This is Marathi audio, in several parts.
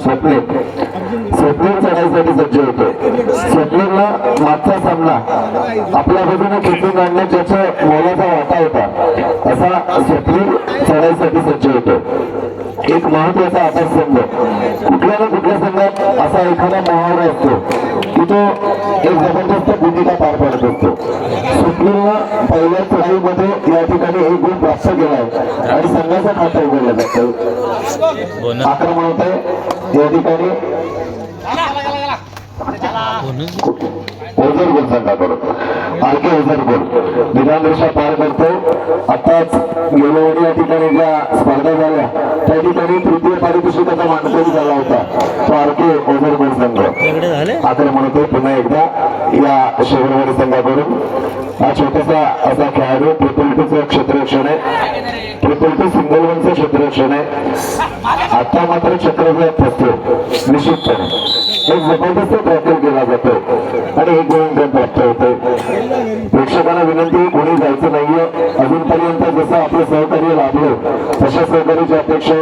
स्वप्ने स्वप्ने चढायसाठी सज्ज होतो स्वप्नेला मागचा सामना आपल्या बाजूने खेचून आणण्यात ज्याचा मोलाचा वाटा होता. असा स्वप्नील चढाईसाठी सज्ज होतो एक महत्त्वाचा आधारस्तंभ कुठल्या ना कुठल्या संघात असा एखादा मुहावरा असतो की तो एक जबरदस्त भूमिका पार पाडत असतो. स्वप्नीलला पहिल्या चढाईमध्ये या ठिकाणी एक गुण प्राप्त केलाय आणि संघाचा खाता उघडला जातो. बोनस आक्रमण होत आहे या ठिकाणी ओझर गोल संघाकडून आर के ओझर गोल विधान पार करतो आताच गेल्यावेळी या ठिकाणी ज्या स्पर्धा झाल्या त्या ठिकाणी तृतीय पारितोषिकाचा मानकरी झाला? होता तो आरके ओझर गोल संघ आता म्हणतो पुन्हा एकदा या शेवरवाडी संघाकडून हा छोटासा असा खेळाडू ट्रिपल टूचं क्षेत्ररक्षण आहे ट्रिपल टू सिंगल वनचं क्षेत्ररक्षण आहे आता मात्र चक्रव्यूहात फसतो निश्चितपणे. एक जबरदस्त केला जातो. आणि एक प्राप्त होते. प्रेक्षकांना विनंती कोणी जायचं नाहीये. अजूनपर्यंत जसं आपलं सहकार्य लाभलं तशा सहकार्याची अपेक्षा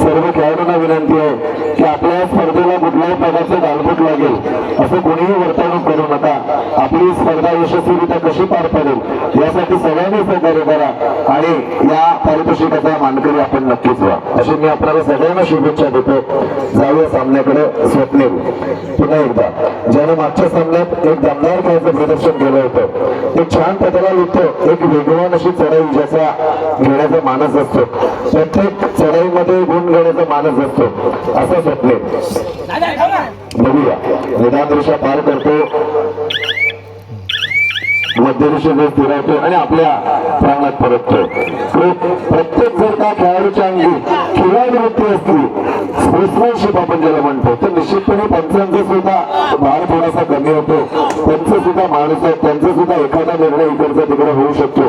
सर्व खेळाडूंना विनंती आहे की आपल्या स्पर्धेला कुठल्याही प्रकारचं गालबोट लागेल असं कोणीही वर्तणूक ही स्पर्धा यशस्वीरित्या कशी पार पडेल यासाठी सगळ्यांनी सहकार्य करा आणि या पारितोषिकाचा मानकरी आपण नक्कीच व्हा. अशी मी आपल्याला सगळ्यांना शुभेच्छा देतो. जाऊया सामन्याकडे स्वप्नेल. पुन्हा एकदा. ज्याने मागच्या सामन्यात एक दमदार खेळाचं प्रदर्शन केलं होतं. एक छान पदाला लुटतो. एक वेगवान अशी चढाई ज्याचा घेण्याचा मानस असतो. प्रत्येक चढाईमध्ये गुण घेण्याचा मानस असतो. असं स्वप्नील. बघूया. निदान दृश्य पार करतो. मध्यरेषेवर फिरवतो आणि आपल्या प्रांगणात परततो. प्रत्येक जर का खेळाडूच्या अंगी खेळाडू वृत्ती असली स्पोर्ट्समॅनशिप आपण ज्याला म्हणतो तर निश्चितपणे पंचांचा सुद्धा भार थोडासा कमी होतो. त्यांचं सुद्धा माणूस आहेत त्यांचा सुद्धा एखादा निर्णय इकडचा तिकडे होऊ शकतो.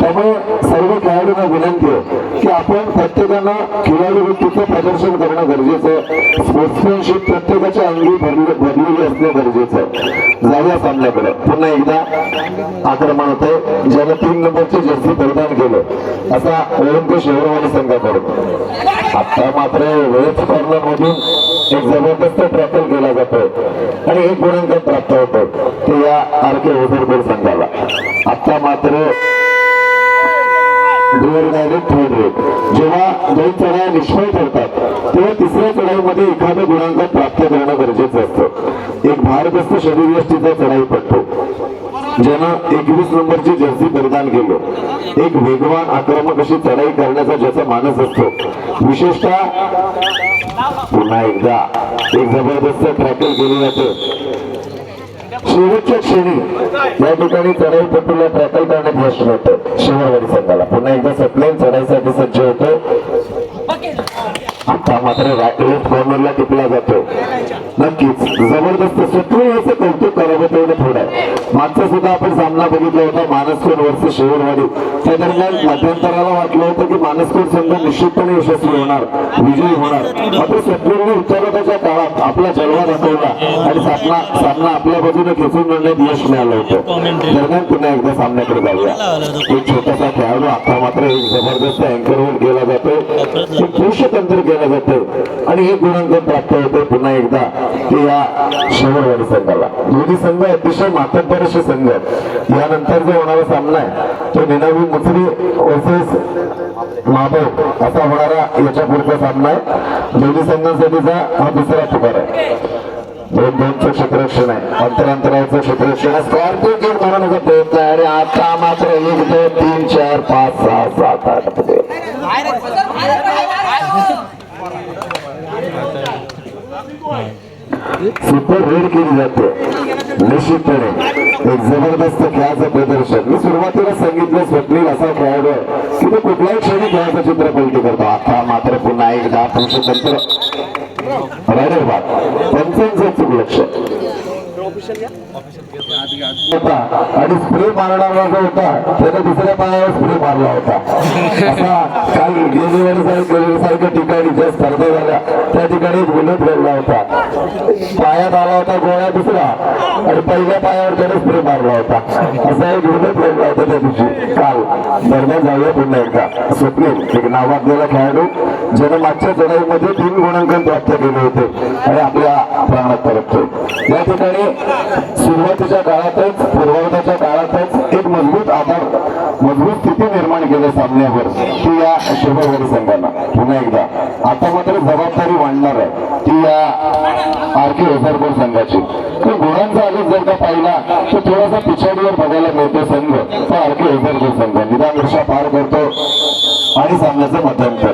त्यामुळे सर्व खेळाडूंना विनंती आहे की आपण प्रत्येकानं खेळाडू वृत्तीचं प्रदर्शन करणं गरजेचं आहे. स्पोर्ट्समॅनशिप प्रत्येकाच्या अंगी भरली भरलेली असणं गरजेचं आहे. जाऊया सामन्याकडे पुन्हा एकदा आक्रमण होते ज्याला तीन नंबरचे जर्सी परिधान केलं. असा ओळंपिक शहरवाडी संघाकडून. आता मात्र वेळेत कॉर्नर एक जबरदस्त ट्रॅकल केला जातो. आणि एक गुणांकन प्राप्त होतो. ते या आर के ओझरपूर संघाला. आता मात्र डोअर डायरेक्ट थर्ड जेव्हा दोन चढाया निष्फळ ठरतात तेव्हा तिसऱ्या चढाईमध्ये एखादं गुणांक प्राप्त करणं गरजेचं असतं. एक भारदस्त शरीरयष्टीचा चढाई पडतो ज्यानं एकवीस नंबरची जर्सी परिधान केलं. एक वेगवान आक्रमक अशी चढाई करण्याचा ज्याचा मानस असतो. विशेषतः पुन्हा एकदा एक जबरदस्त ट्रॅकल केली जातं. शेवटच्या क्षणी या ठिकाणी चढाई पट्टूला ट्रॅकल करण्यात यश मिळतं शिवरवाडी संघाला पुन्हा एकदा सप्लेन चढाईसाठी सज्ज होतो. मात्र लेफ्ट फॉर्मरला टिपला जातो. नक्कीच जबरदस्त शत्रू याचं कौतुक करावं तेवढं थोडं मागचा सुद्धा आपण सामना बघितला होता मानसकोट वर्ष शिवरवाडी त्या दरम्यान मध्यंतराला वाटलं होतं की मानसकोट संघ निश्चितपणे यशस्वी होणार विजयी होणार. मात्र शत्रूंनी उत्तराच्या काळात आपला जलवा दाखवला आणि सामना सामना आपल्या बाजूने खेचून आणण्यात यश मिळालं होतं. दरम्यान पुन्हा एकदा सामन्याकडे जाऊया. एक छोटासा खेळाडू आता मात्र एक जबरदस्त अँकरवर गेला जातो एक पुरुष तंत्र केलं जातं आणि हे गुणांकन प्राप्त होते पुन्हा एकदा ते या शहरवाडी संघाला. दोन्ही संघ अतिशय मातब्बर असे संघ आहेत. यानंतर जो होणारा सामना आहे तो निनावी मुसरी वर्सेस माधव असा होणारा याच्या पुढचा सामना आहे. दोन्ही संघांसाठीचा हा दुसरा पुकार आहे. दोन दोनचं क्षेत्ररक्षण आहे. अंतरांतराचं क्षेत्ररक्षण आहे. स्कॉर्पिओ गेट मारण्याचा प्रयत्न आहे. आणि आता मात्र एक दोन तीन चार पाच सहा सात आठ सुपर रेड केली जाते. निश्चितपणे एक जबरदस्त खेळाचं प्रदर्शन. मी सुरुवातीला सांगितलं स्वप्नील असा खेळाडू आहे की तो कुठल्याही क्षणी खेळाचं चित्र पलटी करतो. आता मात्र पुन्हा एकदा पुरुष तंत्र रायडर बाद पंचांचं लक्ष. आणि स्प्रे मारणारा जो होता त्याने दुसऱ्या पायावर स्प्रे मारला होता. काल सारख्या ठिकाणी ज्या स्पर्धा झाल्या त्या ठिकाणी विनोद घडला होता. पायात आला होता गोळ्या आणि पहिल्या पायावर त्याने स्प्रे मारला होता. असा एक विनोद प्रेम होता त्या दिवशी. काल दरम्यान जाऊया पुन्हा एकदा. स्वप्नील एक नावाजलेला खेळाडू ज्याने मागच्या चढाईमध्ये तीन गुणांकन प्राप्त केले होते आणि आपल्या प्राणात परततोय या ठिकाणी सुरुवातीच्या काळातच पूर्वार्धाच्या काळातच एक मजबूत आधार मजबूत स्थिती निर्माण केली सामन्यावर. ती या शुभवारी संघाला. पुन्हा एकदा. आता मात्र जबाबदारी वाढणार आहे. ती या आर के संघाची. तर आलेख जर का पाहिला तर थोडासा पिछाडीवर बघायला मिळतो संघ. तो आर संघ. निदान वर्षा पार करतो आणि सामन्याचं मध्यंतर